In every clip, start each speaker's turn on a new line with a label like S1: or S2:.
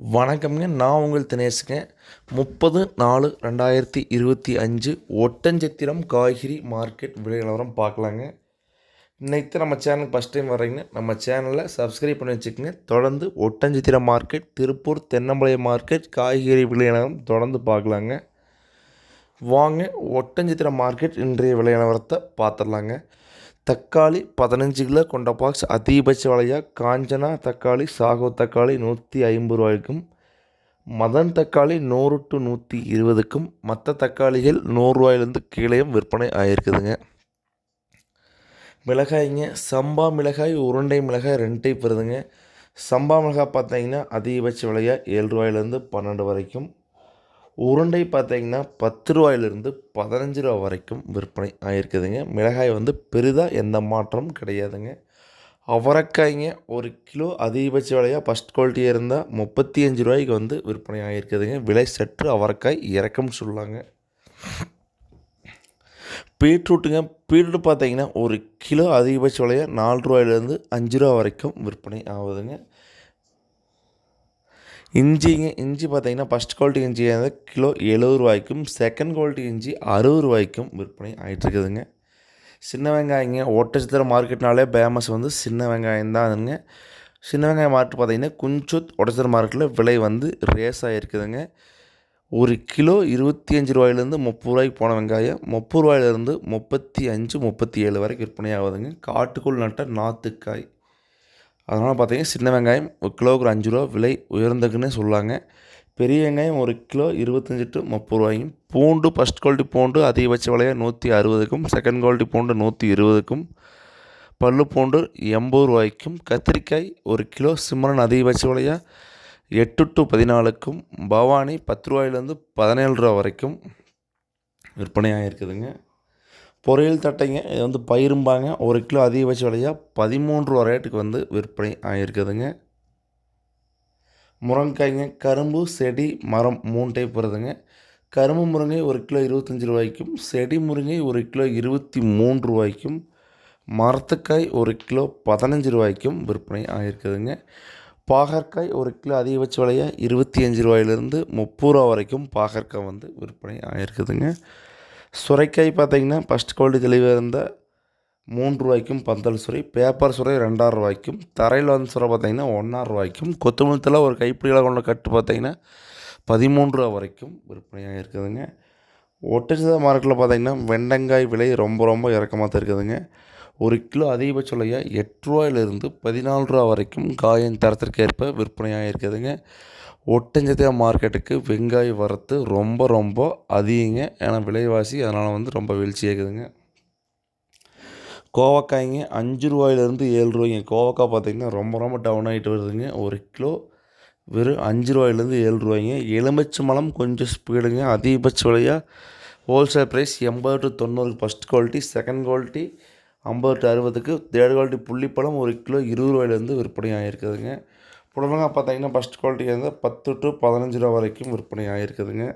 S1: வணக்கம்ங்க. நான் உங்கள் தினேசுங்க முப்பது நாலு ரெண்டாயிரத்தி இருபத்தி அஞ்சு ஒட்டஞ்சத்திரம் காய்கறி மார்க்கெட் விலை நிலவரம் பார்க்கலாங்க. இன்னைக்கு நம்ம சேனலுக்கு ஃபஸ்ட் டைம் வரீங்கன்னா நம்ம சேனலில் சப்ஸ்கிரைப் பண்ணி வச்சுக்கோங்க. தொடர்ந்து ஒட்டஞ்சத்திரம் மார்க்கெட் திருப்பூர் தென்னம்பாளையம் மார்க்கெட் காய்கறி விலை நிலவரம் தொடர்ந்து பார்க்கலாங்க. வாங்க ஒட்டஞ்சத்திரம் மார்க்கெட் இன்றைய விலை நிலவரத்தை பார்த்துடலாங்க. தக்காளி பதினஞ்சு கிலோ கொண்ட பாக்ஸ் அதிகபட்ச விலையாக காஞ்சனா தக்காளி சாகோ தக்காளி நூற்றி ஐம்பது ரூபாய்க்கும் மதன் தக்காளி நூறு டு நூற்றி இருபதுக்கும் மற்ற தக்காளிகள் நூறுரூவாயிலேருந்து கீழேயும் விற்பனை ஆகிருக்குதுங்க மிளகாய்ங்க சம்பா மிளகாய் உருண்டை மிளகாய் ரெண்டு டைப் வருதுங்க. சம்பா மிளகாய் பார்த்தீங்கன்னா அதிகபட்ச விலையாக ஏழு ரூபாயிலேருந்து பன்னெண்டு வரைக்கும். உருண்டை பார்த்தீங்கன்னா பத்து ரூபாயிலிருந்து பதினஞ்சு ரூபா வரைக்கும் விற்பனை ஆகிருக்குதுங்க மிளகாய் வந்து பெரிதாக எந்த மாற்றமும் கிடையாதுங்க. அவரைக்காய்ங்க ஒரு கிலோ அதிகபட்ச விலையாக ஃபஸ்ட் குவாலிட்டியாக இருந்தால் முப்பத்தி அஞ்சு ரூபாய்க்கு வந்து விற்பனை ஆகிருக்குதுங்க விலை சற்று அவரைக்காய் இறக்கம்னு சொல்லாங்க. பீட்ரூட்டுங்க. பீட்ரூட் பார்த்தீங்கன்னா ஒரு கிலோ அதிகபட்ச விலையாக நாலு ரூபாயிலேருந்து அஞ்சு ரூபா வரைக்கும் விற்பனை ஆகுதுங்க. இஞ்சிங்க இஞ்சி பார்த்தீங்கன்னா ஃபஸ்ட் குவாலிட்டி இஞ்சி வந்து கிலோ எழுபது ரூபாய்க்கும் செகண்ட் குவாலிட்டி இஞ்சி அறுபது ரூபாய்க்கும் விற்பனை ஆகிட்டுருக்குதுங்க சின்ன வெங்காயங்க ஒட்டச்சித்திர மார்க்கெட்னாலே ஃபேமஸ் வந்து சின்ன வெங்காயம் தான் அதுங்க. சின்ன வெங்காயம் மார்க்கெட் பார்த்தீங்கன்னா குஞ்சூத் ஒட்டச்சித்திர மார்க்கெட்டில் விலை வந்து ரேஸ் ஆகிருக்குதுங்க ஒரு கிலோ இருபத்தி அஞ்சு ரூபாயிலேருந்து முப்பது ரூபாய்க்கு போன வெங்காயம் முப்பது ரூபாயிலேருந்து முப்பத்தி அஞ்சு முப்பத்தி ஏழு வரைக்கும் விற்பனை ஆகுதுங்க. காட்டுக்குள் நட்ட நாற்றுக்காய் அதனால் பார்த்தீங்கன்னா சின்ன வெங்காயம் ஒரு கிலோவுக்கு ஒரு அஞ்சு ரூபா விலை உயர்ந்ததுக்குன்னே சொல்லுவாங்க பெரிய வெங்காயம் ஒரு கிலோ இருபத்தஞ்சி டு முப்பது ரூபாயும் பூண்டு ஃபஸ்ட் குவாலிட்டி பூண்டு அதிகபட்ச விலையாக நூற்றி அறுபதுக்கும் செகண்ட் குவாலிட்டி பூண்டு நூற்றி இருபதுக்கும் பல்லு பூண்டு எண்பது ரூபாய்க்கும் கத்திரிக்காய் ஒரு கிலோ சிம்மரன் அதிகபட்ச விலையாக எட்டு டு பதினாலுக்கும் பவானி பத்து ரூபாயிலேருந்து பதினேழு ரூபா வரைக்கும் விற்பனையாக இருக்குதுங்க பொரியல் தட்டைங்க இது வந்து பயிரும்பாங்க. ஒரு கிலோ அதிகபட்ச விலையாக பதிமூன்று ரூபா ரேட்டுக்கு வந்து விற்பனை ஆகிருக்குதுங்க முருங்கைக்காய்ங்க கரும்பு செடி மரம் மூணு டைப் வருதுங்க கரும்பு முருங்கை ஒரு கிலோ இருபத்தஞ்சி ரூபாய்க்கும் செடி முருங்கை ஒரு கிலோ இருபத்தி மூன்று ரூபாய்க்கும் மரத்துக்காய் ஒரு கிலோ பதினஞ்சு ரூபாய்க்கும் விற்பனை ஆகிருக்குதுங்க பாகற்காய் ஒரு கிலோ அதிகபட்ச விலையாக இருபத்தி அஞ்சு ரூபாயிலிருந்து முப்பது ரூபா வரைக்கும் பாகற்காய் வந்து விற்பனை ஆகிருக்குதுங்க சுரைக்காய் பார்த்தீங்கன்னா ஃபஸ்ட் குவாலிட்டி தெளிவாக இருந்தால் மூன்று ரூபாய்க்கும் பந்தல் சுரை பேப்பர் சுரை ரெண்டாயிரம் ரூபாய்க்கும் தரையில் வந்து சுரை பார்த்தீங்கன்னா ஒன்றாயிரம் ரூபாய்க்கும் கொத்தமல்லத்தில் ஒரு கைப்பிடியில் கொண்ட கட்டு பார்த்தீங்கன்னா பதிமூன்று ரூபா வரைக்கும் விற்பனையாக இருக்குதுங்க. ஒட்டச்சத மார்க்கெட்டில் பார்த்திங்கன்னா வெண்டங்காய் விலை ரொம்ப ரொம்ப இறக்கமாக தான் இருக்குதுங்க. ஒரு கிலோ அதிகபட்ச விலையாக எட்டு ரூபாயிலிருந்து பதினாலு ரூபா வரைக்கும் காயின் தரத்திற்கு ஏற்ப விற்பனையாக இருக்குதுங்க. ஒட்டஞ்சத்திய மார்க்கெட்டுக்கு வெங்காய வரத்து ரொம்ப ரொம்ப அதிகங்க. ஏன்னா விலைவாசி அதனால் வந்து ரொம்ப வீழ்ச்சியாக இருக்குதுங்க. கோவக்காய்ங்க அஞ்சு ரூபாயிலேருந்து ஏழு ரூபாய்ங்க கோவக்காய் பார்த்திங்கன்னா ரொம்ப ரொம்ப டவுன் ஆகிட்டு வருதுங்க. ஒரு கிலோ வெறும் அஞ்சு ரூபாயிலேருந்து ஏழு ரூபாய்ங்க எலுமிச்சை மலம் கொஞ்சம் ஸ்பீடுங்க அதிகபட்ச விலையாக ஹோல்சேல் ப்ரைஸ் எண்பது டு தொண்ணூறுக்கு ஃபஸ்ட் குவாலிட்டி செகண்ட் குவாலிட்டி ஐம்பது டு அறுபதுக்கு தேர்ட் குவாலிட்டி புள்ளிப்பழம் ஒரு கிலோ இருபது ரூபாயிலேருந்து விற்பனை ஆகிருக்குதுங்க புடலங்காய் பார்த்தீங்கன்னா ஃபஸ்ட் குவாலிட்டி இருந்தால் பத்து டு பதினஞ்சு ரூபா வரைக்கும் விற்பனை ஆகிருக்குதுங்க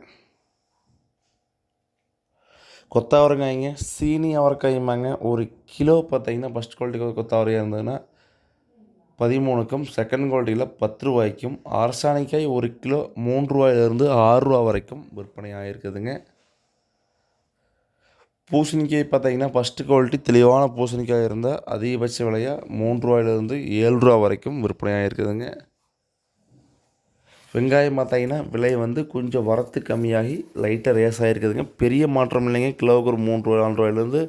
S1: கொத்தாவரங்காய்ங்க சீனி அவரைக்காய்மாங்க ஒரு கிலோ பார்த்தீங்கன்னா ஃபஸ்ட் குவாலிட்டி கொத்தாவரையாக இருந்ததுன்னா பதிமூணுக்கும் செகண்ட் குவாலிட்டியில் பத்து ரூபாய்க்கும் அரசாணிக்காய் ஒரு கிலோ மூன்று ரூபாயிலிருந்து ஆறு ரூபா வரைக்கும் விற்பனை ஆகிருக்குதுங்க பூசணிக்காய் பார்த்தீங்கன்னா ஃபஸ்ட்டு குவாலிட்டி தெளிவான பூசணிக்காய் இருந்தால் அதிகபட்ச விலையாக மூன்று ரூபாயிலிருந்து ஏழு ரூபா வரைக்கும் விற்பனை ஆகிருக்குதுங்க வெங்காயம் பார்த்தீங்கன்னா விலை வந்து கொஞ்சம் வரத்து கம்மியாகி லைட்டாக ரேஸ் ஆகிருக்குதுங்க பெரிய மாற்றம் இல்லைங்க. கிலோவுக்கு ஒரு மூன்று ரூபா நாலு ரூபாயிலேருந்து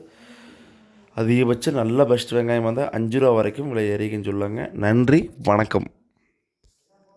S1: அதிகபட்சம் நல்ல பெஸ்ட் வெங்காயம் வந்தால் அஞ்சு ரூபா வரைக்கும் விலை ஏறிக்குன்னு சொல்லுவாங்க நன்றி வணக்கம்.